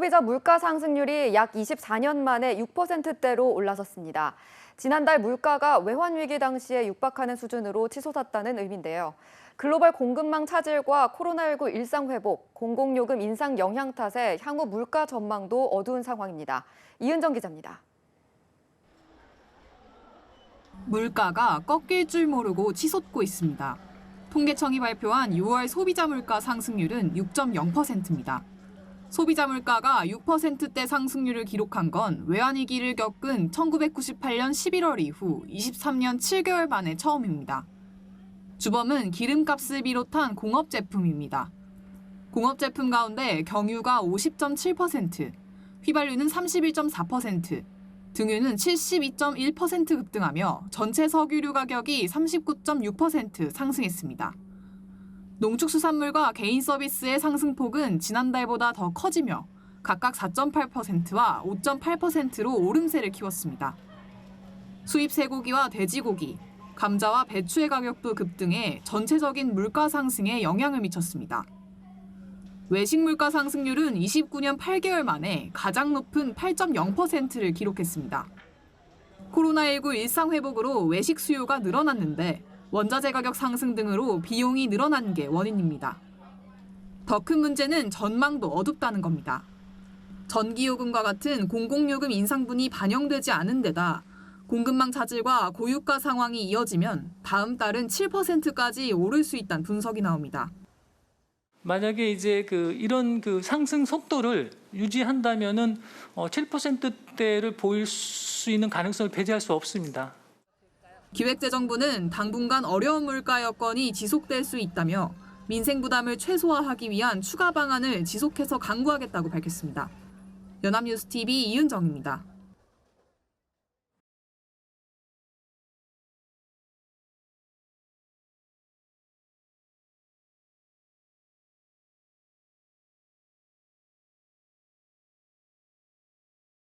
소비자 물가 상승률이 약 24년 만에 6%대로 올라섰습니다. 지난달 물가가 외환 위기 당시에 육박하는 수준으로 치솟았다는 의미인데요. 글로벌 공급망 차질과 코로나19 일상 회복, 공공요금 인상 영향 탓에 향후 물가 전망도 어두운 상황입니다. 이은정 기자입니다. 물가가 꺾일 줄 모르고 치솟고 있습니다. 통계청이 발표한 6월 소비자 물가 상승률은 6.0%입니다. 소비자 물가가 6%대 상승률을 기록한 건 외환위기를 겪은 1998년 11월 이후 23년 7개월 만에 처음입니다. 주범은 기름값을 비롯한 공업 제품입니다. 공업 제품 가운데 경유가 50.7%, 휘발유는 31.4%, 등유는 72.1% 급등하며 전체 석유류 가격이 39.6% 상승했습니다. 농축수산물과 개인 서비스의 상승폭은 지난달보다 더 커지며 각각 4.8%와 5.8%로 오름세를 키웠습니다. 수입 쇠고기와 돼지고기, 감자와 배추의 가격도 급등해 전체적인 물가 상승에 영향을 미쳤습니다. 외식 물가 상승률은 29년 8개월 만에 가장 높은 8.0%를 기록했습니다. 코로나19 일상 회복으로 외식 수요가 늘어났는데 원자재 가격 상승 등으로 비용이 늘어난 게 원인입니다. 더 큰 문제는 전망도 어둡다는 겁니다. 전기요금과 같은 공공요금 인상분이 반영되지 않은 데다 공급망 차질과 고유가 상황이 이어지면 다음 달은 7%까지 오를 수 있다는 분석이 나옵니다. 만약에 이제 그 이런 그 상승 속도를 유지한다면은 어 7%대를 보일 수 있는 가능성을 배제할 수 없습니다. 기획재정부는 당분간 어려운 물가 여건이 지속될 수 있다며 민생 부담을 최소화하기 위한 추가 방안을 지속해서 강구하겠다고 밝혔습니다. 연합뉴스 TV 이은정입니다.